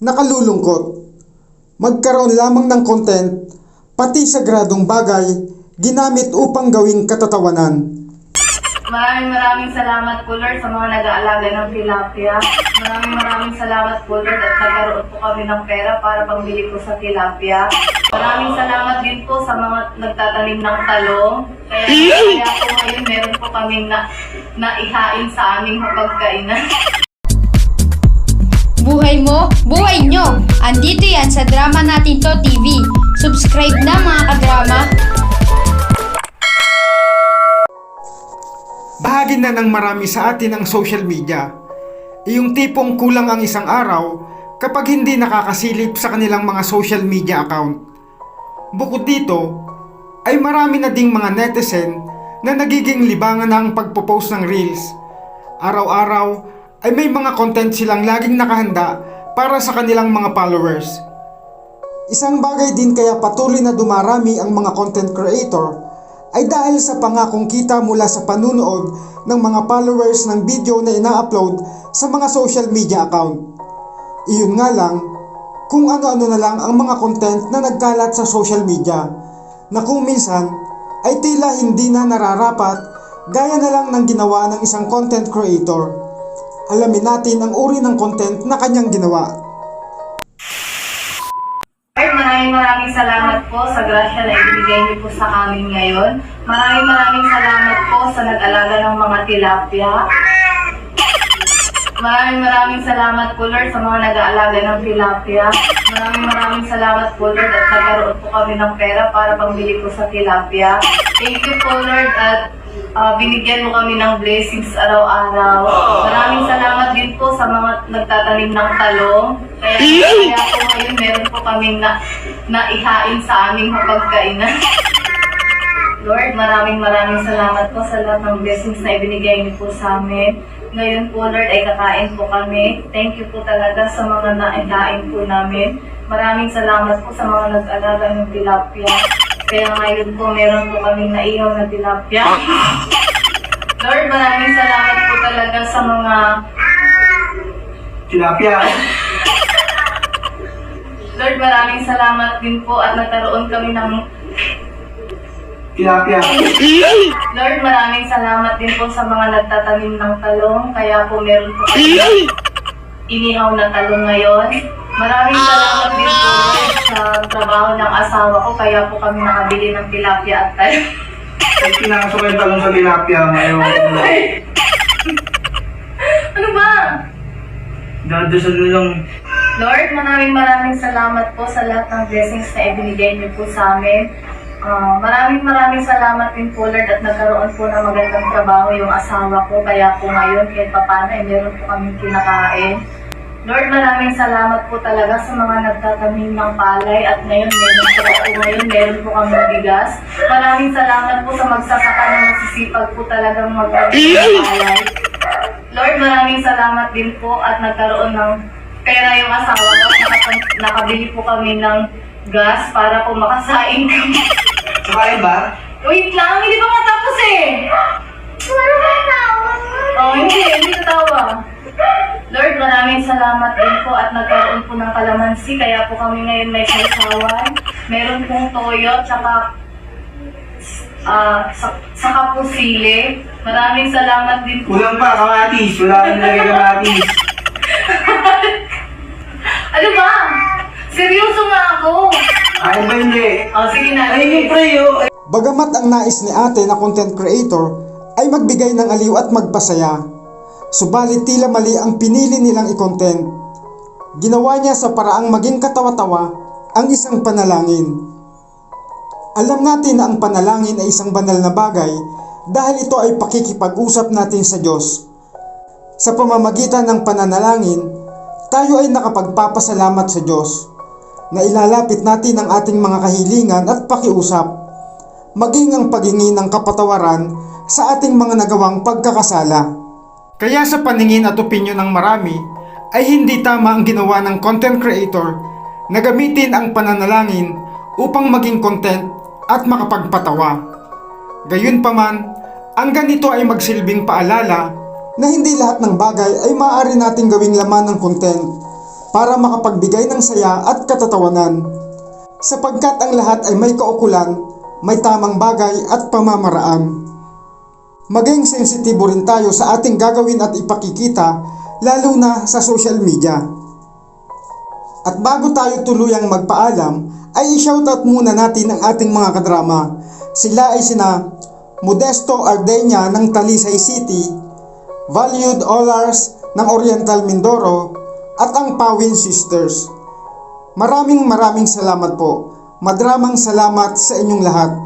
nakalulungkot. Magkaroon lamang ng content, pati sagradong bagay, ginamit upang gawing katatawanan. Maraming maraming salamat po Lord sa mga nag-aalaga ng tilapia. Maraming maraming salamat po Lord at nagkaroon po kami ng pera para pambili po sa tilapia. Maraming salamat din po sa mga nagtatanim ng talong. Kaya, kaya po ngayon meron po kami na, naihain sa aming hapagkainan. Buhay mo, buhay nyo! Andito yan sa Drama Natin To TV. Subscribe na mga kadrama. Bahagi na ng marami sa atin ang social media. Yung tipong kulang ang isang araw kapag hindi nakakasilip sa kanilang mga social media account. Bukod dito, ay marami na ding mga netizen na nagiging libangan na ang pagpo-post ng reels. Araw-araw ay may mga content silang laging nakahanda para sa kanilang mga followers. Isang bagay din kaya patuloy na dumarami ang mga content creator ay dahil sa pangakong kita mula sa panunood ng mga followers ng video na ina-upload sa mga social media account. Iyon nga lang, kung ano-ano na lang ang mga content na nagkalat sa social media na kung minsan ay tila hindi na nararapat gaya na lang ng ginawa ng isang content creator. Alamin natin ang uri ng content na kanyang ginawa. Lord, maraming maraming salamat po sa grasya na ibigay niyo po sa amin ngayon. Maraming maraming salamat po sa nag-alaga ng mga tilapia. Maraming maraming salamat po Lord sa mga nag-aalaga ng tilapia. Maraming maraming salamat po Lord at nagkaroon po kami ng pera para pambili po sa tilapia. Thank you po Lord at ah, binigyan mo kami ng blessings araw-araw. Maraming salamat din po sa mga nagtatanim ng talong. Kaya, kaya po ngayon meron po kami na, naihain sa aming hapagkainan. Lord, maraming maraming salamat po sa lahat ng blessings na ibinigay niyo po sa amin. Ngayon po, Lord, ay kakain po kami. Thank you po talaga sa mga naihain po namin. Maraming salamat po sa mga nag-alaga ng tilapia. Kaya ngayon po, meron po kaming naihaw na tilapia. Lord, maraming salamat po talaga sa mga Tilapia. Lord, maraming salamat din po at nagkaroon kami ng Tilapia. Lord, maraming salamat din po sa mga nagtatanim ng talong. Kaya po meron po kami inihaw na talong ngayon. Maraming salamat din po sa trabaho ng asawa ko. Kaya po kami nakabili ng tilapia at talong. Ay, pinasok yung talong sa tilapia ngayon. ano ba? Dadasal mo lang. Lord, maraming maraming salamat po sa lahat ng blessings na ibinigay niyo po sa amin. Ah, maraming maraming salamat din po Lord at nagkaroon po ng magandang trabaho yung asawa ko. Kaya po ngayon kahit papano ay meron po kaming kinakain. Lord, maraming salamat po talaga sa mga nagtatanim ng palay at ngayon meron po ako ngayon, meron po kami bigas. Maraming salamat po sa magsasaka na masisipag po talagang magtatanim ng palay. Lord, maraming salamat din po at nagkaroon ng pera yung asawa ko. Nakabili po kami ng gas para po makasaing kami. Sakain ba? Wait lang, hindi pa matapos eh. Oh, hindi, hindi tatawa. Lord, maraming salamat din po at nagkaroon po ng kalamansi. Kaya po kami ngayon may sausawan. Meron pong toyo, tsaka ah sa, saka po sili. Maraming salamat din po. Kulang pa, kamatis. Wala kang nilagay kamatis. Ano ba? Seryoso nga ako. Ay ba hindi? Oh, sige na. Ay, yung pre, oh. Bagamat ang nais ni ate na content creator ay magbigay ng aliw at magpasaya, subalit tila mali ang pinili nilang i-content. Ginawa niya sa paraang maging katawa-tawa ang isang panalangin. Alam natin na ang panalangin ay isang banal na bagay dahil ito ay pakikipag-usap natin sa Diyos. Sa pamamagitan ng pananalangin, tayo ay nakapagpapasalamat sa Diyos na ilalapit natin ang ating mga kahilingan at pakiusap maging ang paghingi ng kapatawaran sa ating mga nagawang pagkakasala. Kaya sa paningin at opinyon ng marami, ay hindi tama ang ginawa ng content creator na gamitin ang pananalangin upang maging content at makapagpatawa. Gayunpaman, ang ganito ay magsilbing paalala na hindi lahat ng bagay ay maaari nating gawing laman ng content para makapagbigay ng saya at katatawanan. Sapagkat ang lahat ay may kaukulan, may tamang bagay at pamamaraan. Maging sensitibo rin tayo sa ating gagawin at ipakikita, lalo na sa social media. At bago tayo tuluyang magpaalam, ay i-shoutout muna natin ang ating mga kadrama. Sila ay sina Modesto Ardenya ng Talisay City, Valued Olars ng Oriental Mindoro, at ang Pawin Sisters. Maraming maraming salamat po. Madramang salamat sa inyong lahat.